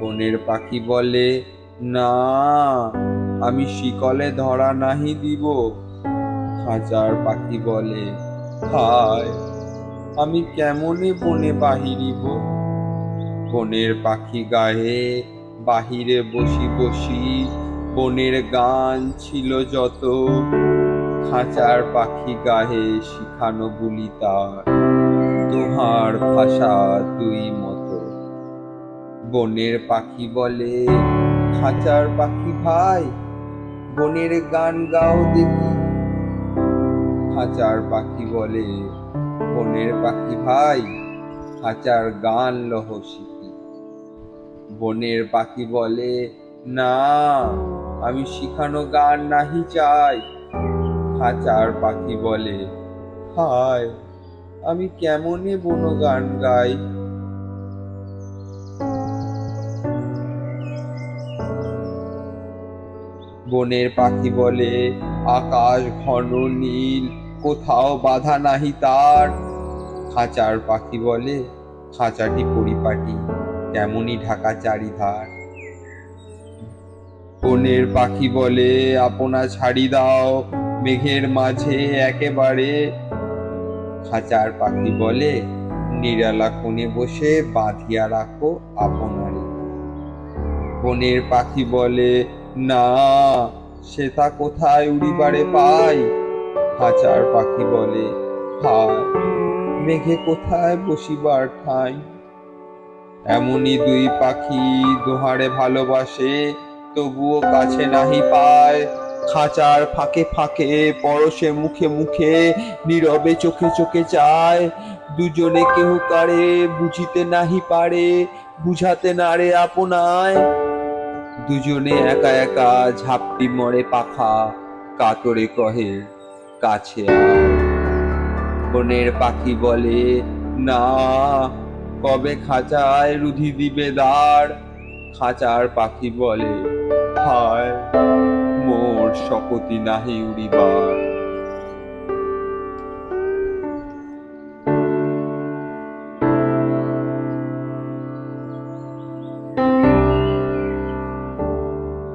বনের পাখি বলে, না, আমি শিকলে ধরা নাহি দিব। খাঁচার পাখি বলে, হায়, আমি কেমনে বনে বাহিরিব? বনের পাখি গায়ে বাহিরে বসি বসি, বনের গান ছিল যত। খাঁচার পাখি গায়ে শিখানো বুলি তার তোহার ভাষা তুই মতো বনের পাখি বলে, খাঁচার পাখি ভাই, বনের গান গাও দেখি। খাঁচার পাখি বলে, বনের পাখি ভাই, খাঁচার গান লহ শিখি। বনের পাখি বলে, না, আমি শিখানো গান নাহি চাই। খাঁচার পাখি বলে, হায়, আমি কেমনে বন গান গাই? বনের পাখি বলে, আকাশ ঘন নীল, কোথাও বাধা নাহি তার। খাঁচার পাখি বলে, খাঁচাটি পরিপাটি তেমনই ঢাকা চারিধার। বনের পাখি বলে, আপনা ছাড়ি দাও, মেঘের মাঝে একেবারে। খাঁচার পাখি বলে, নিরালা কোণে বসে বাঁধিয়া রাখো আপনারে। বনের পাখি বলে না সেটা কোথায় উড়িবারে পাই খাঁচার পাখি বলে হায় মেঘে কোথায় বসিবার ঠাঁই? এমনই দুই পাখি দোহারে ভালোবাসে, তবুও কাছে নাহি পায়। খাঁচার ফাঁকে ফাঁকে, পরশে মুখে মুখে, নীরবে চোখে চোখে চায়। দুজনে কেহ কারে বুঝিতে নাহি পারে, বুঝাতে নারে আপনায়। দুজনে একা একা ঝাপটি মরে পাখা কাতরে কহে, কাছে বনের পাখি বলে, না, কবে খাঁচায় রুধি দিবে দাঁড়? খাঁচার পাখি বলে, হায়, মোর শপতি নাহি উড়িবার।